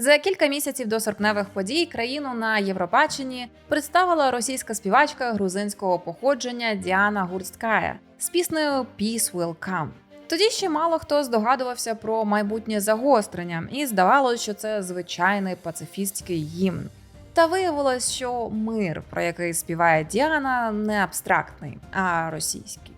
За кілька місяців до серпневих подій країну на Євробаченні представила російська співачка грузинського походження Діана Гурсткая з піснею «Peace Will Come». Тоді ще мало хто здогадувався про майбутнє загострення, і здавалося, що це звичайний пацифістський гімн. Та виявилось, що мир, про який співає Діана, не абстрактний, а російський.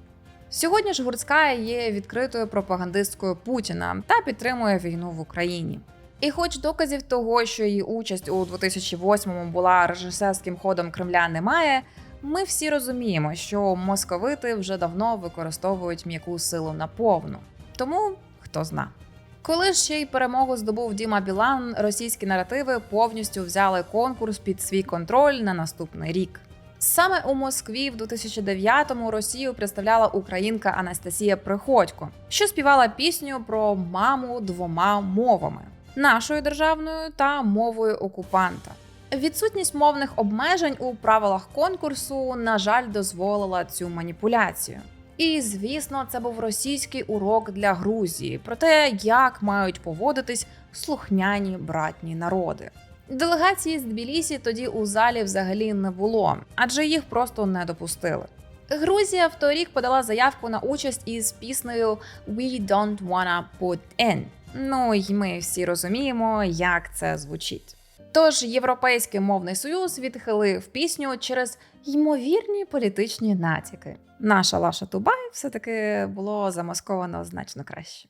Сьогодні ж Гурцька є відкритою пропагандисткою Путіна та підтримує війну в Україні. І хоч доказів того, що її участь у 2008-му була режисерським ходом Кремля, немає, ми всі розуміємо, що московити вже давно використовують м'яку силу наповну. Тому хто зна. Коли ще й перемогу здобув Діма Білан, російські наративи повністю взяли конкурс під свій контроль на наступний рік. Саме у Москві в 2009-му Росію представляла українка Анастасія Приходько, що співала пісню про маму двома мовами нашою державною та мовою окупанта. Відсутність мовних обмежень у правилах конкурсу, на жаль, дозволила цю маніпуляцію. І звісно, це був російський урок для Грузії про те, як мають поводитись слухняні братні народи. Делегації з Тбілісі тоді у залі взагалі не було, адже їх просто не допустили. Грузія в той рік подала заявку на участь із піснею «We don't wanna put in». Ну й ми всі розуміємо, як це звучить. Тож Європейський мовний союз відхилив пісню через ймовірні політичні натяки. Наша Лаша Тубай все таки було замасковано значно краще.